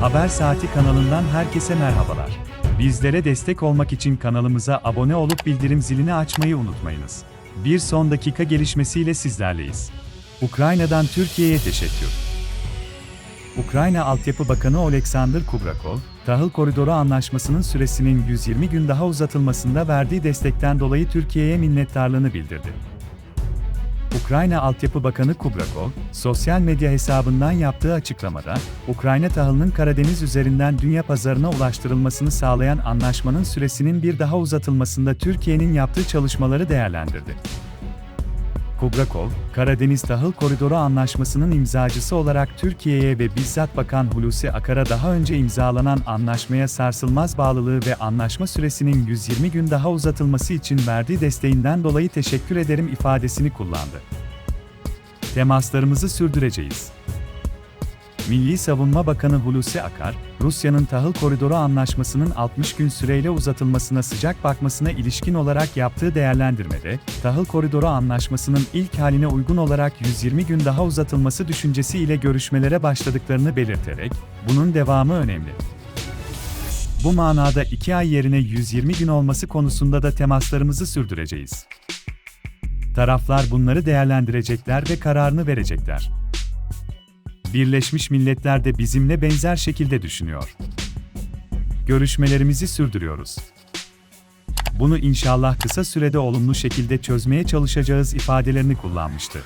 Haber Saati kanalından herkese merhabalar. Bizlere destek olmak için kanalımıza abone olup bildirim zilini açmayı unutmayınız. Bir son dakika gelişmesiyle sizlerleyiz. Ukrayna'dan Türkiye'ye teşekkür. Ukrayna Altyapı Bakanı Oleksandr Kubrakov, tahıl koridoru anlaşmasının süresinin 120 gün daha uzatılmasında verdiği destekten dolayı Türkiye'ye minnettarlığını bildirdi. Ukrayna Altyapı Bakanı Kubrakov, sosyal medya hesabından yaptığı açıklamada, Ukrayna tahılının Karadeniz üzerinden dünya pazarına ulaştırılmasını sağlayan anlaşmanın süresinin bir daha uzatılmasında Türkiye'nin yaptığı çalışmaları değerlendirdi. Kubrakov, Karadeniz Tahıl Koridoru Anlaşması'nın imzacısı olarak Türkiye'ye ve bizzat Bakan Hulusi Akar'a daha önce imzalanan anlaşmaya sarsılmaz bağlılığı ve anlaşma süresinin 120 gün daha uzatılması için verdiği desteğinden dolayı teşekkür ederim ifadesini kullandı. Temaslarımızı sürdüreceğiz. Milli Savunma Bakanı Hulusi Akar, Rusya'nın tahıl koridoru anlaşmasının 60 gün süreyle uzatılmasına sıcak bakmasına ilişkin olarak yaptığı değerlendirmede, tahıl koridoru anlaşmasının ilk haline uygun olarak 120 gün daha uzatılması düşüncesi ile görüşmelere başladıklarını belirterek, bunun devamı önemli. Bu manada 2 ay yerine 120 gün olması konusunda da temaslarımızı sürdüreceğiz. Taraflar bunları değerlendirecekler ve kararını verecekler. Birleşmiş Milletler de bizimle benzer şekilde düşünüyor. Görüşmelerimizi sürdürüyoruz. Bunu inşallah kısa sürede olumlu şekilde çözmeye çalışacağız ifadelerini kullanmıştı.